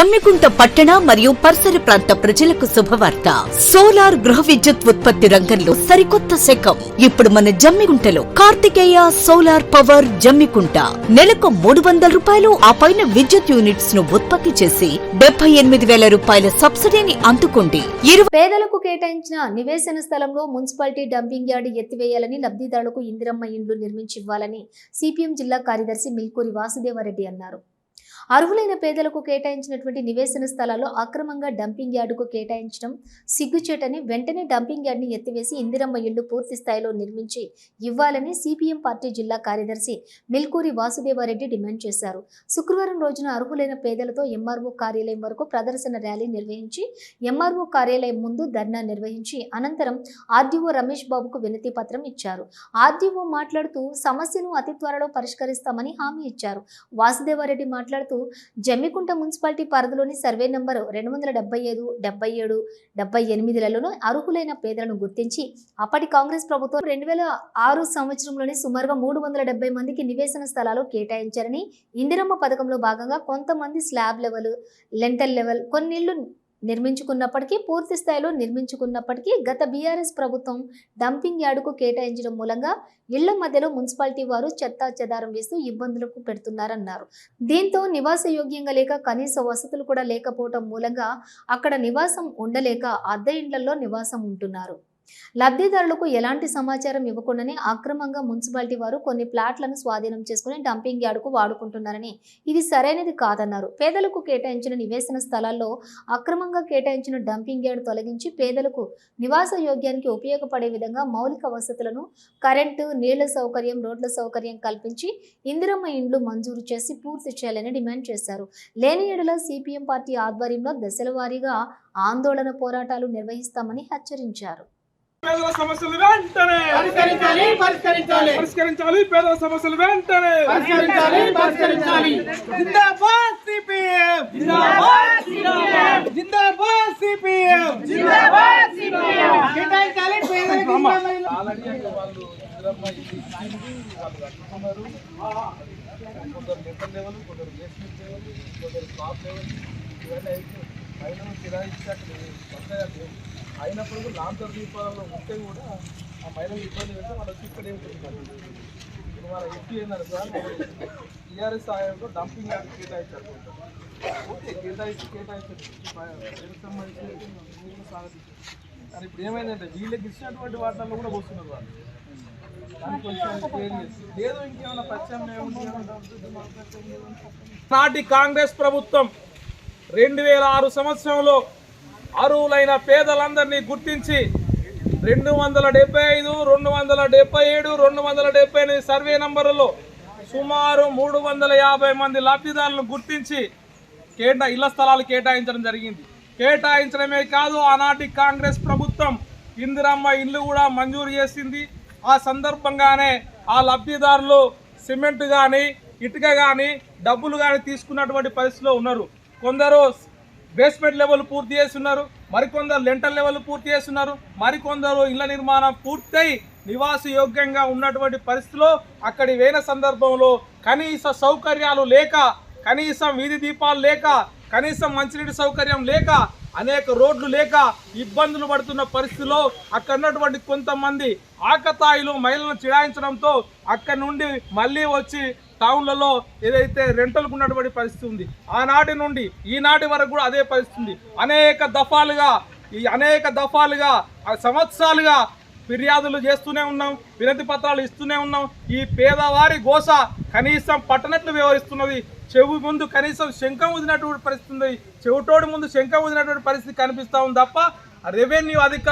జమ్మికుంట పట్టణ మరియు పరిసర ప్రాంత ప్రజలకు శుభవార్త. సోలార్ గృహ విద్యుత్ ఉత్పత్తి రంగంలో సరికొత్త శకం. ఇప్పుడు మన జమ్మికుంటలో కార్తికేయ సోలార్ పవర్ జమ్మికుంట. నెలకు మూడు వందల రూపాయలు ఆ పైన విద్యుత్ యూనిట్స్ను ఉత్పత్తి చేసి డెబ్బై ఎనిమిది వేల రూపాయల సబ్సిడీని అందుకోండి. పేదలకు కేటాయించిన నివేశన స్థలంలో మున్సిపాలిటీ డంపింగ్ యార్డ్ ఎత్తివేయాలని లబ్ధిదారులకు ఇందిరమ్మ ఇండ్లు నిర్మించి ఇవ్వాలని సిపిఎం జిల్లా కార్యదర్శి మిల్కూరి వాసుదేవారెడ్డి అన్నారు. అర్హులైన పేదలకు కేటాయించినటువంటి నివేశన స్థలాల్లో అక్రమంగా డంపింగ్ యార్డుకు కేటాయించడం సిగ్గుచేటని వెంటనే డంపింగ్ యార్డ్ని ఎత్తివేసి ఇందిరమ్మ ఇళ్ళు పూర్తి స్థాయిలో నిర్మించి ఇవ్వాలని సిపిఎం పార్టీ జిల్లా కార్యదర్శి మిల్కూరి వాసుదేవారెడ్డి డిమాండ్ చేశారు. శుక్రవారం రోజున అర్హులైన పేదలతో ఎంఆర్ఓ కార్యాలయం వరకు ప్రదర్శన ర్యాలీ నిర్వహించి ఎంఆర్ఓ కార్యాలయం ముందు ధర్నా నిర్వహించి అనంతరం ఆర్డీఓ రమేష్ బాబుకు వినతి పత్రం ఇచ్చారు. ఆర్డీఓ మాట్లాడుతూ సమస్యను అతి త్వరలో పరిష్కరిస్తామని హామీ ఇచ్చారు. వాసుదేవారెడ్డి మాట్లాడుతూ జమ్మికుంట మున్సిపాలిటీ పరిధిలోని సర్వే నంబర్ రెండు వందల డెబ్బై ఐదు డెబ్బై ఏడు డెబ్బై ఎనిమిదిలలోనూ అర్హులైన పేదలను గుర్తించి అప్పటి కాంగ్రెస్ ప్రభుత్వం రెండు వేల ఆరు సంవత్సరంలోనే సుమారుగా మూడు వందల డెబ్బై మందికి నివేశన స్థలాలు కేటాయించారని ఇందిరమ్మ పథకంలో భాగంగా కొంతమంది స్లాబ్ లెవెల్ లెంటల్ లెవెల్ కొన్నిళ్ళు నిర్మించుకున్నప్పటికీ పూర్తి స్థాయిలో నిర్మించుకున్నప్పటికీ గత బీఆర్ఎస్ ప్రభుత్వం డంపింగ్ యార్డుకు కేటాయించడం మూలంగా ఇళ్ళ మధ్యలో మున్సిపాలిటీ వారు చెత్తా చెదారం వేస్తూ ఇబ్బందులకు పెడుతున్నారన్నారు. దీంతో నివాస యోగ్యంగా లేక కనీస వసతులు కూడా లేకపోవటం మూలంగా అక్కడ నివాసం ఉండలేక అద్దె ఇండ్లలో నివాసం ఉంటున్నారు. లబ్ధిదారులకు ఎలాంటి సమాచారం ఇవ్వకుండానే అక్రమంగా మున్సిపాలిటీ వారు కొన్ని ప్లాట్లను స్వాధీనం చేసుకుని డంపింగ్ యార్డుకు వాడుకుంటున్నారని. ఇది సరైనది కాదన్నారు. పేదలకు కేటాయించిన నివేశన స్థలాల్లో అక్రమంగా కేటాయించిన డంపింగ్ యార్డ్ తొలగించి పేదలకు నివాస యోగ్యానికి ఉపయోగపడే విధంగా మౌలిక వసతులను కరెంటు నీళ్ళ సౌకర్యం రోడ్ల సౌకర్యం కల్పించి ఇందిరమ్మ ఇండ్లు మంజూరు చేసి పూర్తి చేయాలని డిమాండ్ చేశారు. లేని ఏడుల సిపిఎం పార్టీ ఆధ్వర్యంలో దశల వారీగా ఆందోళన పోరాటాలు నిర్వహిస్తామని హెచ్చరించారు. పేదల సమస్యలు వెంటనే! పరిష్కరించాలి పరిష్కరించాలి. పరిష్కరించాలి పేదల సమస్యలు వెంటనే! పరిష్కరించాలి పరిష్కరించాలి. జిందాబాద్ సిపిఎం! జిందాబాద్ సిపిఎం. జిందాబాద్ సిపిఎం! జిందాబాద్ సిపిఎం. కేటాయించాలి పేదలకు వాళ్ళు ఇందిరమ్మ వాళ్ళు కొందరు లిటర్ లెవెల్ కొందరు బేస్మెంట్ లెవెల్ కొందరు టాప్ లెవెల్ ఇవన్నీ అయితే పైన కిరాయి ఇచ్చాక కొత్తగా లేవు అయినప్పుడు కూడా లాంతర్ దీపాలలో ఉంటే కూడా ఆ మహిళలు ఇబ్బంది పెడితే వాళ్ళకి ఇక్కడ ఏముంటుంది? ఇప్పుడు వాళ్ళ ఎత్తి ఏంటంటే సార్ టీఆర్ఎస్ సాయంతో డంపింగ్ యార్డ్ కేటాయించారు. ఓకే కేటాయించి కేటాయించారు. సంబంధించి? నీళ్ళు సాగతించారు కానీ ఇప్పుడు ఏమైందంటే వీళ్ళకి ఇచ్చినటువంటి వాటిల్లో కూడా పోస్తున్నారు వాళ్ళు. కొంచెం నాటి కాంగ్రెస్ ప్రభుత్వం రెండు వేల ఆరు సంవత్సరంలో అర్హులైన పేదలందరినీ గుర్తించి రెండు వందల డెబ్బై ఐదు రెండు వందల డెబ్బై ఏడు రెండు వందల డెబ్బై ఎనిమిది సర్వే నంబర్లలో సుమారు మూడు వందల యాభై మంది లబ్ధిదారులను గుర్తించి కేటా ఇళ్ళ స్థలాలు కేటాయించడం జరిగింది. కేటాయించడమే కాదు ఆనాటి కాంగ్రెస్ ప్రభుత్వం ఇందిరమ్మ ఇల్లు కూడా మంజూరు చేసింది. ఆ సందర్భంగానే ఆ లబ్ధిదారులు సిమెంట్ కానీ ఇటుక కానీ డబ్బులు కానీ తీసుకున్నటువంటి పరిస్థితిలో ఉన్నారు. కొందరు బేస్మెంట్ లెవెల్ పూర్తి చేస్తున్నారు. మరికొందరు లెంటల్ లెవెల్ పూర్తి చేస్తున్నారు. మరికొందరు ఇళ్ళ నిర్మాణం పూర్తయి నివాస యోగ్యంగా ఉన్నటువంటి పరిస్థితిలో అక్కడి వేన సందర్భంలో కనీస సౌకర్యాలు లేక కనీసం వీధి దీపాలు లేక కనీసం మంచినీటి సౌకర్యం లేక అనేక రోడ్లు లేక ఇబ్బందులు పడుతున్న పరిస్థితిలో అక్కడ ఉన్నటువంటి కొంతమంది ఆకతాయిలు మహిళలను చిడాయించడంతో అక్కడి నుండి మళ్ళీ వచ్చి టౌన్లలో ఏదైతే రెంటలకు ఉన్నటువంటి పరిస్థితి ఉంది ఆనాటి నుండి ఈనాటి వరకు కూడా అదే పరిస్థితి ఉంది. అనేక దఫాలుగా ఈ అనేక దఫాలుగా సంవత్సరాలుగా ఫిర్యాదులు చేస్తూనే ఉన్నాం వినతి పత్రాలు ఇస్తూనే ఉన్నాం. ఈ పేదవారి గోస కనీసం పట్టనట్లు వ్యవహరిస్తున్నది. చెవు ముందు కనీసం శంఖం వదిలినటువంటి పరిస్థితి ఉంది. ముందు శంఖం వదినటువంటి పరిస్థితి కనిపిస్తా ఉంది తప్ప రెవెన్యూ అధికారి